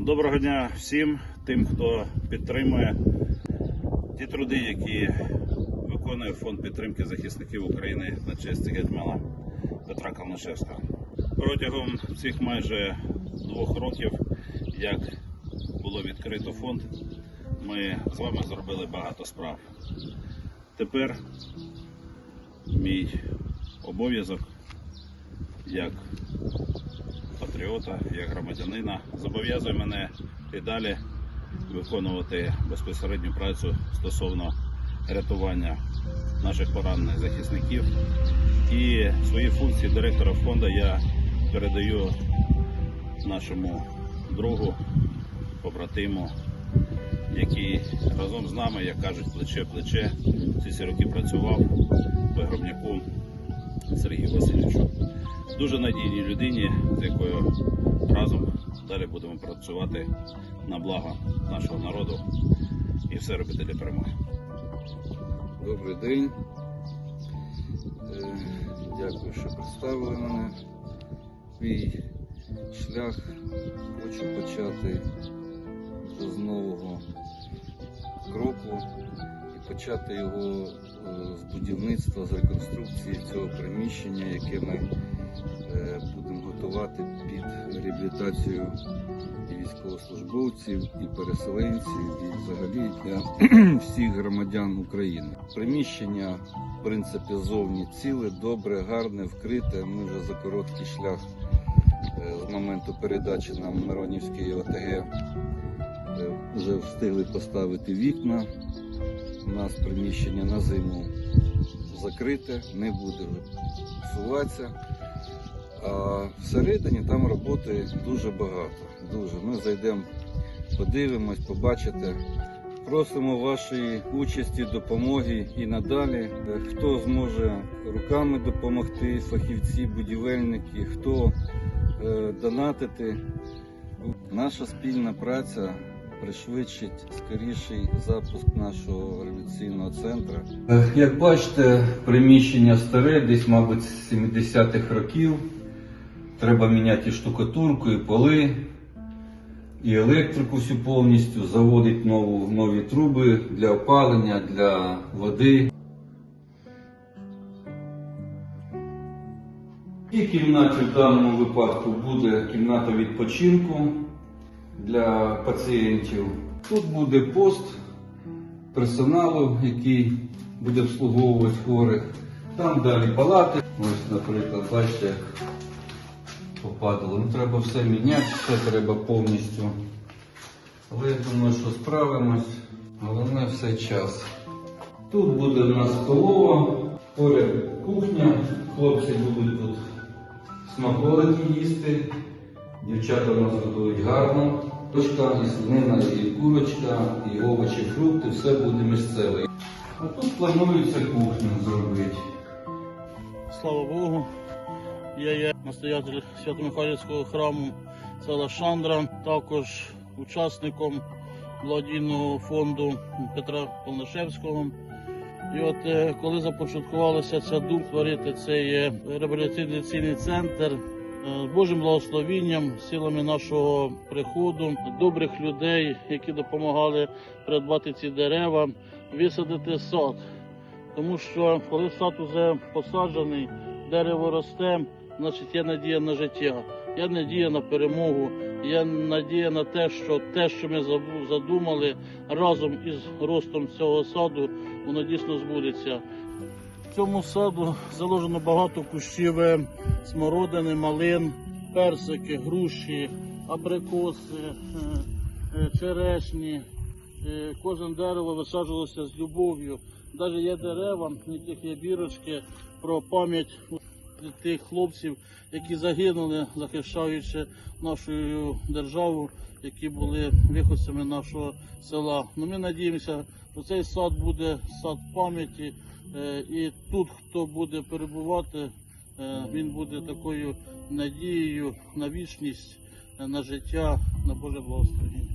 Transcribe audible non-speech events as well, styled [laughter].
Доброго дня всім тим, хто підтримує ті труди, які виконує фонд підтримки захисників України на честь гетьмана Петра Калнишевського. Протягом цих майже двох років, як було відкрито фонд, ми з вами зробили багато справ. Тепер мій обов'язок як патріота, як громадянина зобов'язує мене і далі виконувати безпосередню працю стосовно рятування наших поранених захисників. І свої функції директора фонду я передаю нашому другу, побратиму, який разом з нами, як кажуть, плече в плече ці всі роки працював вигробняку Сергію Васильовичу. Дуже надійній людині, з якою разом далі будемо працювати на благо нашого народу і все робити для перемоги. Добрий день. Е, Дякую, що представили мене. Свій шлях хочу почати з нового кроку і почати його е, з будівництва, з реконструкції цього приміщення, яке ми будемо готувати під реабілітацію і військовослужбовців, і переселенців, і взагалі для [clears throat] всіх громадян України. Приміщення, в принципі, зовні ціле, добре, гарне, вкрите. Ми вже за короткий шлях е, з моменту передачі нам Миронівської ОТГ е, вже встигли поставити вікна. У нас приміщення на зиму закрите, не буде всуватися. А всередині там роботи дуже багато. Дуже. Ми зайдемо, подивимось, побачите. Просимо вашої участі, допомоги і надалі. Е, Хто зможе руками допомогти, фахівці, будівельники, хто е, донатити. Наша спільна праця пришвидшить скоріший запуск нашого революційного центру. Е, Як бачите, приміщення старе, десь, мабуть, з 70-х років. Треба міняти і штукатурку, і поли, і електрику всю повністю, заводити нову, нові труби для опалення, для води. І кімнаті в даному випадку буде кімната відпочинку для пацієнтів. Тут буде пост персоналу, який буде обслуговувати хворих. Там далі палати. Ось, наприклад, бачите, попадало. Ну, треба все міняти, все треба повністю. Але я думаю, що справимось. Головне все час. Тут буде у нас столова, поряд кухня. Хлопці будуть тут смаколики їсти. Дівчата у нас готують гарно. Точка, і свинина, і курочка, і овочі, фрукти, все буде місцеве. А тут планується кухню зробити. Слава Богу. Я є настоятель Свято-Михайлівського храму села Шандра, також учасником благодійного фонду Петра Полнашевського. І от е, коли започаткувалася ця думка створити цей е, реабілітаційний центр, е, з Божим благословінням, силами нашого приходу, добрих людей, які допомагали придбати ці дерева, висадити сад. Тому що коли сад уже посаджений, дерево росте, значить є надія на життя, є надія на перемогу, є надія на те, що те, що ми задумали разом із ростом цього саду, воно дійсно збудеться. В цьому саду заложено багато кущів е, смородини, малин, персики, груші, абрикоси, е, е, черешні. Кожне дерево висаджувалося з любов'ю. Навіть є дерева, на яких є бірочки про пам'ять тих хлопців, які загинули, захищаючи нашу державу, які були виходцями нашого села. Ну, ми надіємося, що цей сад буде сад пам'яті, е, і тут, хто буде перебувати, е, він буде такою надією на вічність, на життя, на Боже благословення.